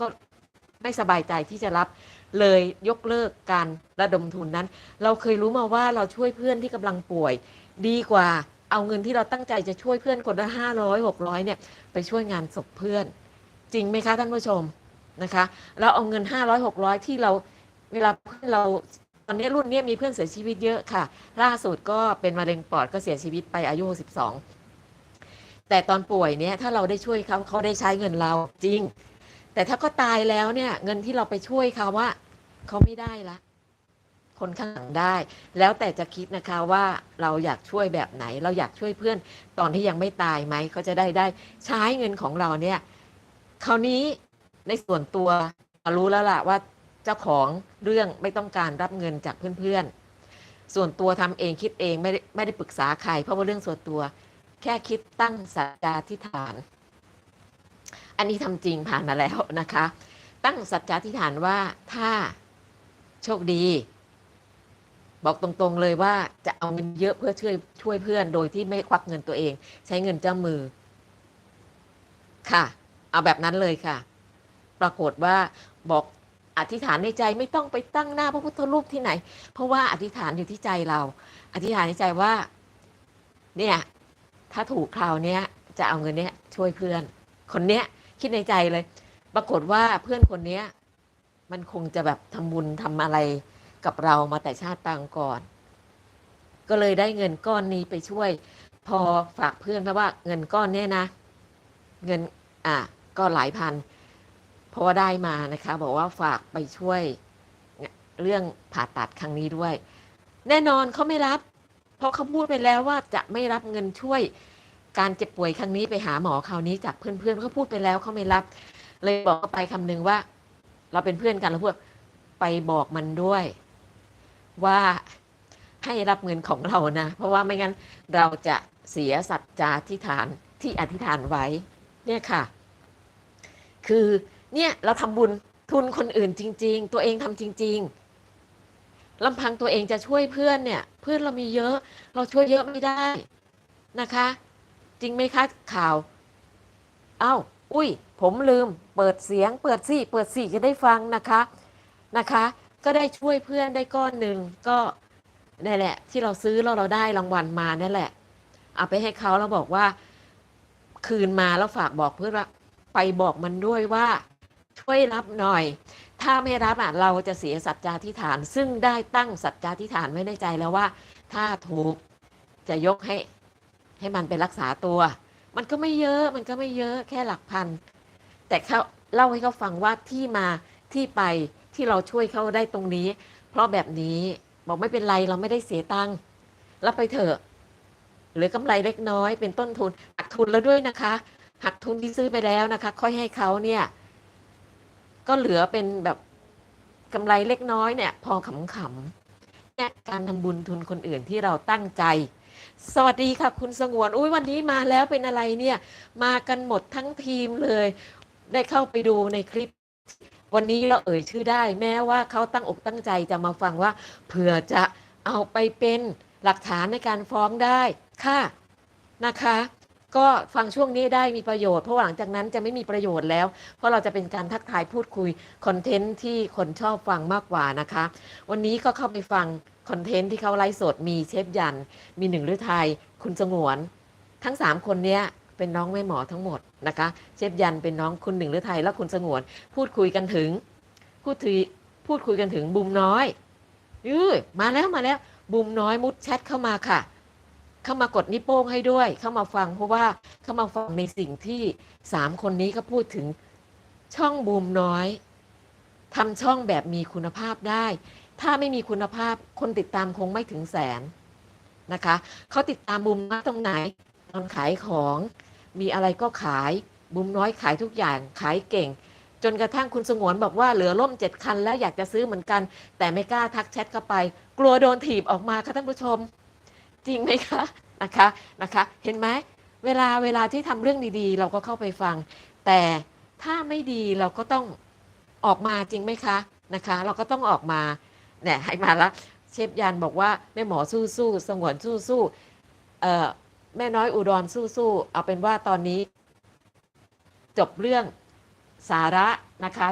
ก็ไม่สบายใจที่จะรับเลยยกเลิกการระดมทุนนั้น เราเคยรู้มาว่าเราช่วยเพื่อนที่กำลังป่วย ดีกว่าเอาเงินที่เราตั้งใจจะช่วยเพื่อนคนละห้าร้อยหกร้อยเนี่ยไปช่วยงานศพเพื่อน จริงไหมคะท่านผู้ชมนะคะ เราเอาเงินห้าร้อยหกร้อยที่เราเวลาเพื่อนเราตอนนี้รุ่นนี้มีเพื่อนเสียชีวิตเยอะค่ะ ล่าสุดก็เป็นมะเร็งปอดก็เสียชีวิตไปอายุ 62 แต่ตอนป่วยเนี่ยถ้าเราได้ช่วยเขาเขาได้ใช้เงินเราจริง แต่ถ้าเขาตายแล้วเนี่ย เงินที่เราไปช่วยเขาว่าเขาไม่ได้ละ คนข้างหลังได้ แล้วแต่จะคิดนะคะว่าเราอยากช่วยแบบไหน เราอยากช่วยเพื่อนตอนที่ยังไม่ตายไหมเขาจะได้ได้ใช้เงินของเราเนี่ย คราวนี้ในส่วนตัวรู้แล้วล่ะว่าเจ้าของเรื่องไม่ต้องการรับเงินจากเพื่อนๆ ส่วนตัวทำเองคิดเองไม่ได้ไม่ได้ปรึกษาใครเพราะว่าเรื่องส่วนตัว แค่คิดตั้งสัจจาธิฐาน อันนี้ทำจริงผ่านมาแล้วนะคะ ตั้งสัจจาธิษฐานว่าถ้าโชคดี บอกตรงๆเลยว่าจะเอาเงินเยอะเพื่อช่วยช่วยเพื่อนโดยที่ไม่ควักเงินตัวเอง ใช้เงินเจ้ามือ ค่ะ เอาแบบนั้นเลยค่ะ ปรากฏว่าบอกอธิษฐานในใจไม่ต้องไปตั้งหน้าพระพุทธรูปที่ไหน เพราะว่าอธิษฐานอยู่ที่ใจเรา อธิษฐานในใจว่า เนี่ย ถ้าถูกคราวเนี้ยจะเอาเงินเนี้ยช่วยเพื่อน คนเนี้ย คิดในใจเลย ปรากฏว่าเพื่อนคนเนี้ย มันคงจะแบบทำบุญทำอะไรกับเรามาแต่ชาติปางก่อน ก็เลยได้เงินก้อนนี้ไปช่วย พอฝากเพื่อนเพราะว่าเงินก้อนเนี้ยนะ เงินอะก็หลายพันเพราะว่าได้มานะคะ บอกว่าฝากไปช่วยเรื่องผ่าตัดครั้งนี้ด้วย แน่นอนเขาไม่รับ เพราะเขาพูดไปแล้วว่าจะไม่รับเงินช่วย การเจ็บป่วยครั้งนี้ไปหาหมอคราวนี้จากเพื่อนๆเขาพูดไปแล้วเขาไม่รับ เลยบอกไปคำนึงว่า เราเป็นเพื่อนกันเราพูดไปบอกมันด้วย ว่าให้รับเงินของเรานะ เพราะว่าไม่งั้นเราจะเสียสัจจาธิษฐานที่อธิษฐานไว้ เนี่ยค่ะ คือเนี่ยเราทำบุญทุนคนอื่นจริง ๆ ตัวเองทำจริง ๆลำพังตัวเองจะช่วยเพื่อนเนี่ย เพื่อนเรามีเยอะ เราช่วยเยอะไม่ได้นะคะ จริงไหมคะข่าว เอ้า อุ้ย ผมลืม เปิดเสียง เปิดสี่เปิดสี่จะได้ฟังนะคะนะคะ ก็ได้ช่วยเพื่อนได้ก้อนหนึ่งก็นี่แหละ ที่เราซื้อแล้วเราได้รางวัลมานั่นแหละ เอาไปให้เขาแล้วบอกว่า คืนมาแล้วฝากบอกเพื่อนว่าไปบอกมันด้วยว่า ช่วยรับหน่อย ถ้าไม่รับอะเราจะเสียสัจจาธิฐาน ซึ่งได้ตั้งสัจจาธิฐานไว้ในใจแล้วว่า ถ้าถูกจะยกให้ ให้มันไปรักษาตัว มันก็ไม่เยอะมันก็ไม่เยอะแค่หลักพัน แต่เขาเล่าให้เขาฟังว่าที่มาที่ไปที่เราช่วยเขาได้ตรงนี้ เพราะแบบนี้บอกไม่เป็นไรเราไม่ได้เสียตังค์รับไปเถอะหรือกำไรเล็กน้อยเป็นต้นทุนหักทุนแล้วด้วยนะคะ หักทุนที่ซื้อไปแล้วนะคะ ค่อยให้เขาเนี่ย ก็เหลือเป็นแบบกำไรเล็กน้อยเนี่ย พอขำๆเนี่ยการทำบุญทุนคนอื่นที่เราตั้งใจ สวัสดีค่ะคุณสงวน อุ้ยวันนี้มาแล้วเป็นอะไรเนี่ย มากันหมดทั้งทีมเลย ได้เข้าไปดูในคลิป วันนี้เราเอ่ยชื่อได้ แม้ว่าเขาตั้งอกตั้งใจจะมาฟังว่า เผื่อจะเอาไปเป็นหลักฐานในการฟ้องได้ค่ะนะคะ ก็ฟังช่วงนี้ได้มีประโยชน์เพราะหลังจากนั้นจะไม่มีประโยชน์แล้ว เพราะเราจะเป็นการทักทายพูดคุยคอนเทนต์ที่คนชอบฟังมากกว่านะคะ วันนี้ก็เข้าไปฟัง คอนเทนต์ที่เขาไลฟ์สดมีเชฟยัน มีหนึ่งฤทัยคุณสงวน ทั้ง 3 คนเนี้ยเป็นน้องแม่หมอทั้งหมดนะคะ เชฟยันเป็นน้องคุณหนึ่งฤทัยและคุณสงวน พูดคุยกันถึง พูดคุยพูดคุยกันถึงบุมน้อยยือมาแล้วมาแล้วบุมน้อยมุดแชทเข้ามาค่ะ เข้ามากดนิ้วโป้งให้ด้วย เข้ามาฟังเพราะว่าเข้ามาฟังในสิ่งที่สามคนนี้ก็พูดถึงช่องบูมน้อยทำช่องแบบมีคุณภาพได้ ถ้าไม่มีคุณภาพคนติดตามคงไม่ถึงแสนนะคะเขาติดตามบุมน้อยตรงไหนตอนขายของมีอะไรก็ขายบุมน้อยขายทุกอย่างขายเก่ง จนกระทั่งคุณสงวนบอกว่าเหลือล่มเจ็ดคันแล้วอยากจะซื้อเหมือนกัน แต่ไม่กล้าทักแชทเข้าไป กลัวโดนถีบออกมาค่ะท่านผู้ชม จริงไหมคะนะคะนะคะ เห็นไหมเวลาเวลาที่ทำเรื่องดีๆ เราก็เข้าไปฟัง แต่ถ้าไม่ดีเราก็ต้องออกมาจริงไหมคะนะคะ เราก็ต้องออกมา เนี่ยให้มาแล้วเชฟยันบอกว่าแม่หมอสู้สู้สงวนสู้สู้เอ่อแม่น้อยอุดรสู้สู้เอาเป็นว่าตอนนี้ จบเรื่องสาระนะคะ